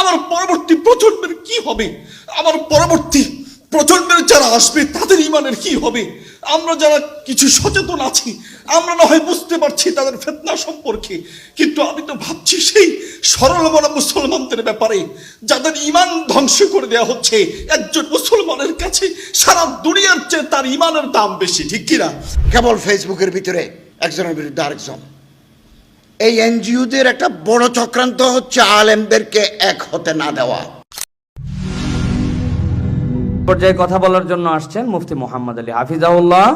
আমার পরবর্তী প্রজন্মের কি হবে? আমার পরবর্তী প্রজন্মের যারা আসবে, তাদের ইমানের কি হবে? আমরা যারা কিছু সচেতন আছি, আমরা না হয় বুঝতে পারছি তাদের ফেতনা সম্পর্কে। কিন্তু আমি তো ভাবছি সেই সরল মনা মুসলমানদের ব্যাপারে, যাদের ইমান ধ্বংস করে দেওয়া হচ্ছে, একজন মুসলমানের কাছে সারা দুনিয়ার চেয়ে তার ইমানের দাম বেশি, ঠিক কিনা কেবল ফেসবুকের ভিতরে একজনের বিরুদ্ধে আরেকজন। এই এনজিওদের একটা বড় চক্রান্ত হচ্ছে আলেমদেরকে এক হতে না দেওয়া। পর্যায়ে কথা বলার জন্য আসছেন মুফতি মোহাম্মদ আলী হাফিজাউল্লাহ।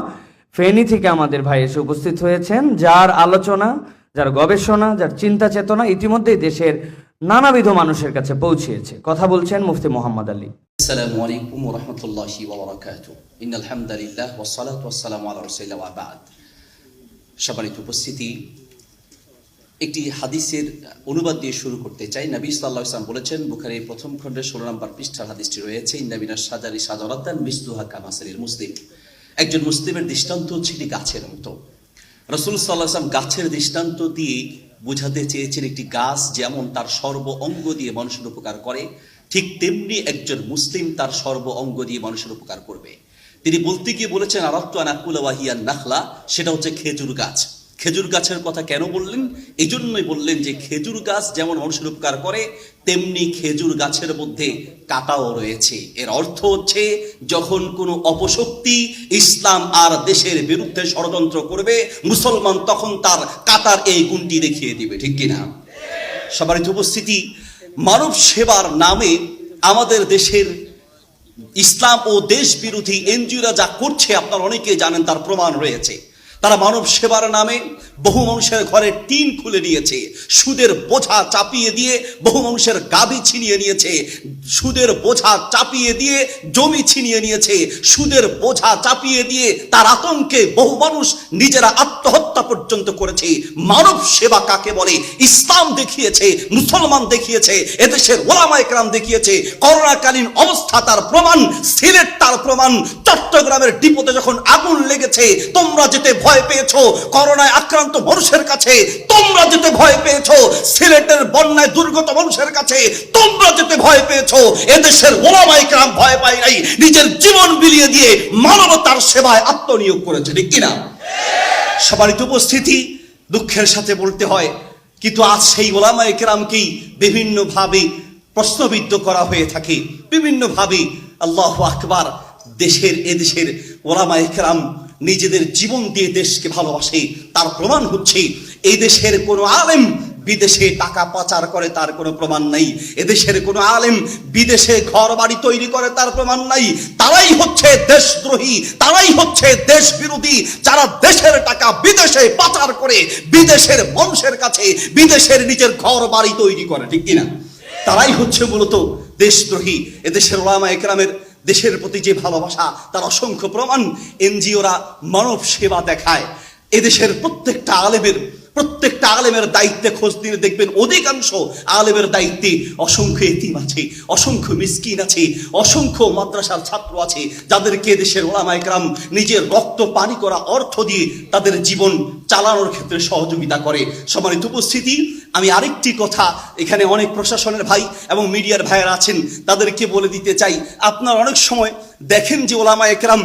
ফেনি থেকে আমাদের ভাই এসে উপস্থিত হয়েছেন যার আলোচনা যার গবেষণা যার চিন্তা চেতনা ইতিমধ্যেই দেশের নানাবিধ মানুষের কাছে পৌঁছেছে। কথা বলছেন মুফতি মোহাম্মদ আলী। আসসালামু আলাইকুম ওয়া রাহমাতুল্লাহি ওয়া বারাকাতুহু। ইন্নাল হামদালিল্লাহ ওয়া সালাতু ওয়া সালামু আলা রাসূলিল্লাহ ওয়া বাদ। সম্মানিত উপস্থিতি একটি হাদিসের অনুবাদ দিয়ে শুরু করতে চাই। নবী সাল্লাহ ইসলাম বলেছেন, বুখারির প্রথম খণ্ডের ষোলো নম্বর পৃষ্ঠার হাদিসটি রয়েছে নবীনা সাজারি সাজারাতান মিসদুহা কামাসারির মুসলিম। একজন মুসলিমের দৃষ্টান্ত হচ্ছে গাছের মতো। রসুল সাল্লাহ আসলাম গাছের দৃষ্টান্ত দিয়ে বোঝাতে চেয়েছেন একটি গাছ যেমন তার সর্ব অঙ্গ দিয়ে মানুষের উপকার করে, ঠিক তেমনি একজন মুসলিম তার সর্ব অঙ্গ দিয়ে মানুষের উপকার করবে। তিনি বলতে গিয়ে বলেছেন আরাত্তু আনাকুলা ওয়াহিয়ান নাখলা, সেটা হচ্ছে খেজুর গাছ। খেজুর গাছের কথা কেন বললেন? এই জন্যই বললেন যে খেজুর গাছ যেমন মানুষের উপকার করে, তেমনি খেজুর গাছের মধ্যে কাটাও রয়েছে। এর অর্থ হচ্ছে, যখন কোনো অপশক্তি ইসলাম আর দেশের বিরুদ্ধে ষড়যন্ত্র করবে, মুসলমান তখন তার কাটার এই গুণটি দেখিয়ে দিবে, ঠিক কিনা? সবার উপস্থিতি, মানব সেবার নামে আমাদের দেশের ইসলাম ও দেশ বিরোধী এনজিওরা যা করছে আপনারা অনেকে জানেন, তার প্রমাণ রয়েছে। তারা মানব সেবার নামে বহু মানুষের ঘরে টিন খুলে নিয়েছে, সুদের বোঝা চাপিয়ে দিয়ে বহু মানুষের গাবি ছিনিয়ে নিয়েছে। সুদের বোঝা চাপিয়ে দিয়ে জমি ছিনিয়ে নিয়েছে। সুদের বোঝা চাপিয়ে দিয়ে তার আতঙ্কে বহু মানুষ নিজেরা আত্মহত্যা পর্যন্ত করেছে। মানব সেবা কাকে বলে? ইসলাম দেখিয়েছে, মুসলমান দেখিয়েছে, এদেশের ওলামা একরাম দেখিয়েছে। করোনাকালীন অবস্থা তার প্রমাণ, সিলেট তার প্রমাণ। চট্টগ্রামের ডিপোতে যখন আগুন লেগেছে, তোমরা যেতে ভয় পেয়েছ। করোনায় আক্রান্ত মানুষের কাছে তোমরা যেতে ভয় পেয়েছ। সিলেটের বন্যায় দুর্গত মানুষের কাছে তোমরা যেতে ভয় পেয়েছ। এদেশের ওলামা একরাম ভয় পায় নাই। নিজের জীবন বিলিয়ে দিয়ে মানবতার সেবায় আত্মনিয়োগ করেছে, ঠিক কিনা? সবারই তো উপস্থিতি দুঃখের সাথে বলতে হয়, কিন্তু আজ সেই ওলামা একরামকেই বিভিন্নভাবে প্রশ্নবিদ্ধ করা হয়ে থাকে। বিভিন্নভাবে আল্লাহ আকবার দেশের এদেশের ওলামা একরাম নিজেদের জীবন দিয়ে দেশকে ভালোবাসে। তার প্রমাণ হচ্ছে, এই দেশের কোনো আলেম বিদেশে টাকা পাচার করে তার কোনো প্রমাণ নাই। এদেশের কোনো আলেম বিদেশে ঘর বাড়ি তৈরি করে তার প্রমাণ নাই। তারাই হচ্ছে দেশদ্রোহী, তারাই হচ্ছে দেশ বিরোধী যারা দেশের টাকা বিদেশে পাচার করে, বিদেশের মানুষের কাছে, বিদেশের নিজের ঘর বাড়ি তৈরি করে, ঠিক কিনা? তারাই হচ্ছে মূলত দেশদ্রোহী। এদেশের ওলামা একরামের দেশের প্রতি যে ভালোবাসা, তার অসংখ্য প্রমাণ এনজিওরা মানব সেবা দেখায়। এদেশের প্রত্যেকটা আলেমের প্রত্যেকটা আলেমের দায়িত্বে খোঁজ নিয়ে দেখবেন অধিকাংশ আলেমের দায়িত্বে অসংখ্য এতিম আছে, অসংখ্য মিসকিন আছে, অসংখ্য মাদ্রাসার ছাত্র আছে, যাদেরকে দেশের ওলামা একরাম নিজের রক্ত, পানি করা অর্থ দিয়ে তাদের জীবন চালানোর ক্ষেত্রে সহযোগিতা করে। সমানিত উপস্থিতি, আমি আরেকটি কথা এখানে অনেক প্রশাসনের ভাই এবং মিডিয়ার ভাইয়েরা আছেন, তাদেরকে বলে দিতে চাই, আপনার অনেক সময় দেখেন যে ওলামা একরাম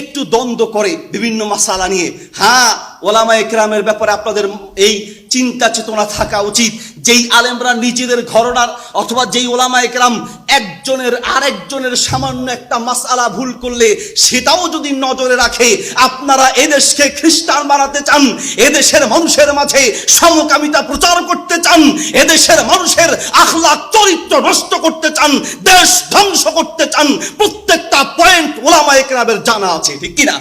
একটু দ্বন্দ্ব করে বিভিন্ন মাসালা নিয়ে। হ্যাঁ ওলামা একরামের ব্যাপারে আপনাদের এই চিন্তা চেতনা থাকা উচিত। যেই আলেমরা নিজেদের ঘরনার অথবা যেই ওলামা একরাম একজনের আরেকজনের সামান্য একটা মাসালা ভুল করলে সেটাও যদি নজরে রাখে, আপনারা এদেশকে খ্রিস্টান বানাতে চান, এদেশের মানুষের মাঝে সমকামিতা প্রচার করতে চান, এদেশের মানুষের আখলাক চরিত্র নষ্ট করতে চান, দেশ ধ্বংস করতে চান, প্রত্যেকটা পয়েন্ট ওলামা একরামের জানা আছে, ঠিক কিনা?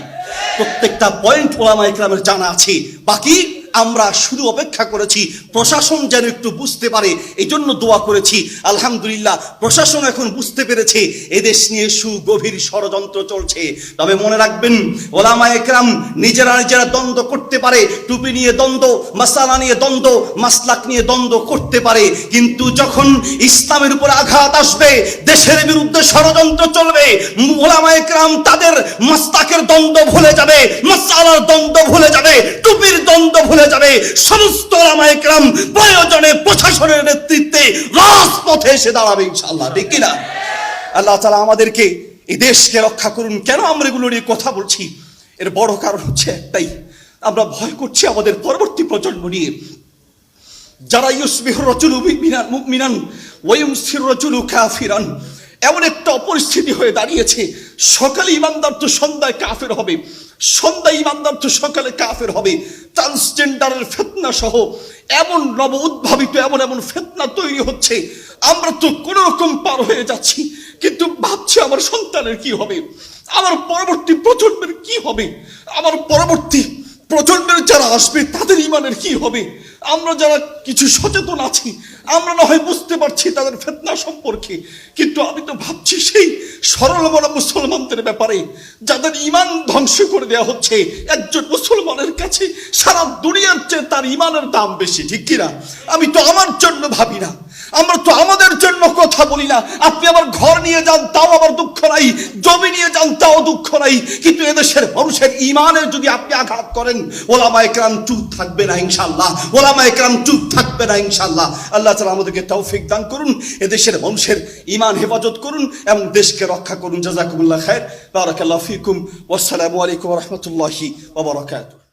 প্রত্যেকটা পয়েন্ট ওলামা ইকরামের জানা আছে। বাকি আমরা শুধু অপেক্ষা করেছি, প্রশাসন যেন একটু বুঝতে পারে এই জন্য দোয়া করেছি। আলহামদুলিল্লাহ, প্রশাসন এখন বুঝতে পেরেছে, এদেশ নিয়ে সুগভীর ষড়যন্ত্র চলছে। তবে মনে রাখবেন, ওলামা একরাম নিজেরা নিজেরা দ্বন্দ্ব করতে পারে, টুপি নিয়ে দ্বন্দ্ব, মাসালা নিয়ে দ্বন্দ্ব, মাসলাক নিয়ে দ্বন্দ্ব করতে পারে। কিন্তু যখন ইসলামের উপর আঘাত আসবে, দেশের বিরুদ্ধে ষড়যন্ত্র চলবে ওলামা একরাম তাদের মাস্তাকের দ্বন্দ্ব ভুলে যাবে, মাসালার দ্বন্দ্ব ভুলে যাবে, টুপির দ্বন্দ্ব ভুলে যাবে। সমস্ত রামায়করাম প্রয়োজনে প্রশাসনের নেতৃত্বে রাজপথে এসে দাঁড়াবে ইনশাআল্লাহ, ঠিক কিনা? আল্লাহ তালা আমাদেরকে এই দেশকে রক্ষা করুন। কেন আমরা এগুলো নিয়ে কথা বলছি? এর বড় কারণ হচ্ছে একটাই, আমরা ভয় করছি আমাদের পরবর্তী প্রজন্ম নিয়ে। যারা ইউসবিহ মিনান রচুলু কাফিরান এমন একটা অপরিস্থিতি হয়ে দাঁড়িয়েছে। সকালে ইমানদার তো সন্ধ্যায় কাফের হবে। সন্ধ্যায় ইমানদার তো সকালে কাফের হবে। ট্রান্সজেন্ডারের ফেতনা সহ এমন নব উদ্ভাবিত, এমন এমন ফেতনা তৈরি হচ্ছে। আমরা তো কোনো রকম পার হয়ে যাচ্ছি। কিন্তু ভাবছি আমার সন্তানের কি হবে? আমার পরবর্তী প্রজন্মের কি হবে? আমার পরবর্তী প্রজন্মের যারা আসবে, তাদের ইমানের কি হবে? আমরা যারা কিছু সচেতন আছি আমরা না হয় বুঝতে পারছি তাদের ফেতনা সম্পর্কে। কিন্তু আমি তো ভাবছি সেই সরল মনা মুসলমানদের ব্যাপারে, যাদের ইমান ধ্বংস করে দেওয়া হচ্ছে, একজন মুসলমানের কাছে সারা দুনিয়ার চেয়ে তার ইমানের দাম বেশি, ঠিক কিনা? আমি তো আমার জন্য ভাবি না। আমরা তো আমাদের জন্য কথা বলি না। আপনি আমার ঘর নিয়ে যান, তাও আমার দুঃখ নাই। জমি নিয়ে যান, তাও দুঃখ নাই। কিন্তু এদেশের মানুষের ইমানের যদি আপনি আঘাত করেন, ওলামা একরাম চুপ থাকবে না ইনশাল্লাহ ওলামা একরাম চুপ থাকবে না ইনশাল্লাহ আল্লাহ তালা আমাদেরকে তৌফিক দান করুন, এদেশের মানুষের ইমান হেফাজত করুন, এবং দেশকে রক্ষা করুন। জাজাকুমুল্লাহ খায়ের বারাকাল্লাহ ফিকুম। ওয়াসসালামু আলাইকুম রহমতুল্লাহি ওবরাকাতুহ